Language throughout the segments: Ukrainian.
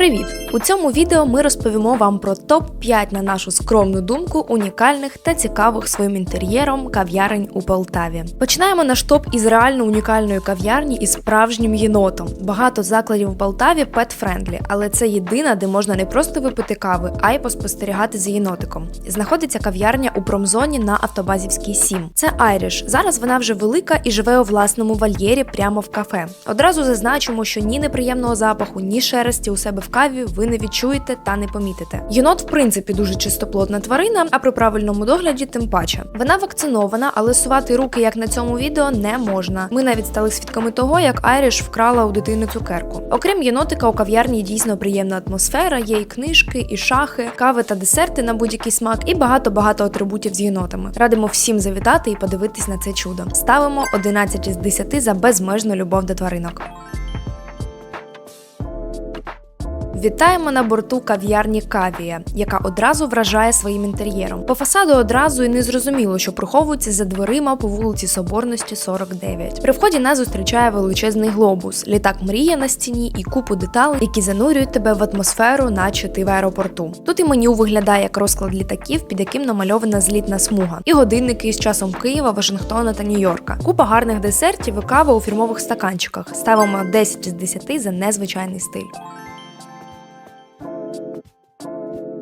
Привіт! У цьому відео ми розповімо вам про топ-5 на нашу скромну думку унікальних та цікавих своїм інтер'єром кав'ярень у Полтаві. Починаємо наш топ із реально унікальної кав'ярні із справжнім єнотом. Багато закладів у Полтаві pet-friendly, але це єдина, де можна не просто випити кави, а й поспостерігати за єнотиком. Знаходиться кав'ярня у промзоні на автобазівській 7. Це Айріш. Зараз вона вже велика і живе у власному вольєрі прямо в кафе. Одразу зазначимо, що ні неприємного запаху, ні шерсті у себе в каві ви не відчуєте та не помітите. Єнот, в принципі, дуже чистоплотна тварина, а при правильному догляді тим паче. Вона вакцинована, але сувати руки, як на цьому відео, не можна. Ми навіть стали свідками того, як Айріш вкрала у дитини цукерку. Окрім єнотика, у кав'ярні дійсно приємна атмосфера, є і книжки, і шахи, кави та десерти на будь-який смак, і багато-багато атрибутів з єнотами. Радимо всім завітати і подивитись на це чудо. Ставимо 11 із 10 за безмежну любов до тваринок. Вітаємо на борту кав'ярні Кавія, яка одразу вражає своїм інтер'єром. По фасаду одразу і не зрозуміло, що приховується за дверима по вулиці Соборності 49. При вході нас зустрічає величезний глобус, літак мрія на стіні і купу деталей, які занурюють тебе в атмосферу, наче ти в аеропорту. Тут і меню виглядає як розклад літаків, під яким намальована злітна смуга, і годинники із часом Києва, Вашингтона та Нью-Йорка. Купа гарних десертів і кава у фірмових стаканчиках. Ставимо 10 з 10 за незвичайний стиль. you.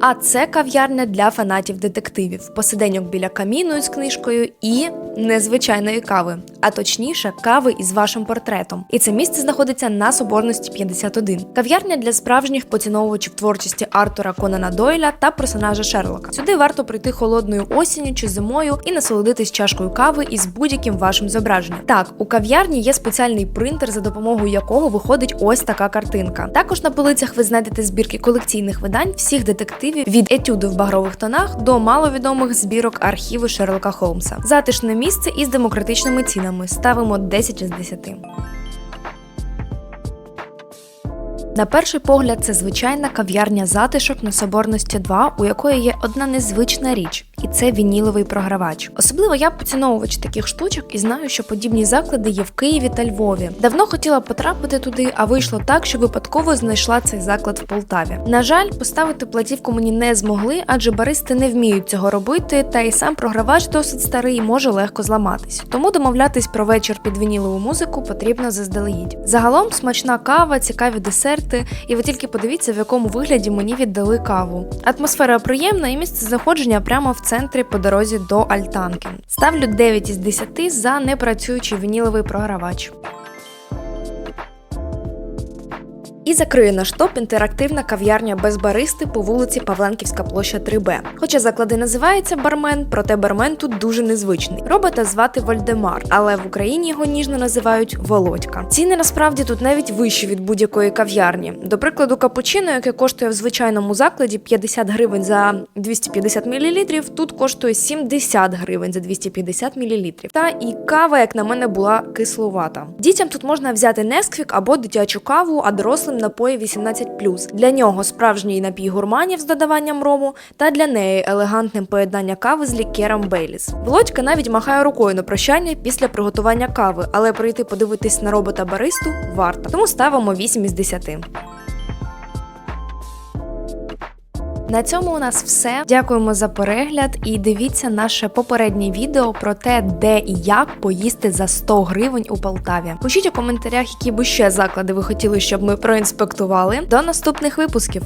А це кав'ярня для фанатів детективів, посиденьок біля каміну із книжкою і незвичайної кави, а точніше, кави із вашим портретом. І це місце знаходиться на Соборності 51. Кав'ярня для справжніх поціновувачів творчості Артура Конана Дойля та персонажа Шерлока. Сюди варто прийти холодною осінню чи зимою і насолодитись чашкою кави із будь-яким вашим зображенням. Так, у кав'ярні є спеціальний принтер, за допомогою якого виходить ось така картинка. Також на полицях ви знайдете збірки колекційних видань всіх детективів від етюду в багрових тонах до маловідомих збірок архіву Шерлока Холмса. Затишне місце із демократичними цінами. Ставимо 10 із 10. На перший погляд, це звичайна кав'ярня затишок на Соборності 2, у якої є одна незвична річ, і це вініловий програвач. Особливо я поціновувач таких штучок і знаю, що подібні заклади є в Києві та Львові. Давно хотіла потрапити туди, а вийшло так, що випадково знайшла цей заклад в Полтаві. На жаль, поставити платівку мені не змогли, адже баристи не вміють цього робити, та й сам програвач досить старий і може легко зламатись. Тому домовлятись про вечір під вінілову музику потрібно заздалегідь. Загалом смачна кава, цікаві десерти, і ви тільки подивіться, в якому вигляді мені віддали каву. Атмосфера приємна і місце знаходження прямо в центрі по дорозі до Альтанки. Ставлю 9 із 10 за непрацюючий вініловий програвач. І закриє наш топ інтерактивна кав'ярня без баристи по вулиці Павленківська площа 3Б. Хоча заклади називається бармен, проте бармен тут дуже незвичний. Робота звати Вольдемар, але в Україні його ніжно називають Володька. Ціни насправді тут навіть вищі від будь-якої кав'ярні. До прикладу, капучино, яке коштує в звичайному закладі 50 гривень за 250 мл, тут коштує 70 гривень за 250 мл. Та і кава, як на мене, була кисловата. Дітям тут можна взяти несквік або дитячу каву, а дорослим напої 18+. Для нього справжній напій гурманів з додаванням рому, та для неї елегантним поєднання кави з лікером Бейліс. Володька навіть махає рукою на прощання після приготування кави, але прийти подивитись на робота баристу варто. Тому ставимо 8 із 10. На цьому у нас все. Дякуємо за перегляд і дивіться наше попереднє відео про те, де і як поїсти за 100 гривень у Полтаві. Пишіть у коментарях, які би ще заклади ви хотіли, щоб ми проінспектували. До наступних випусків.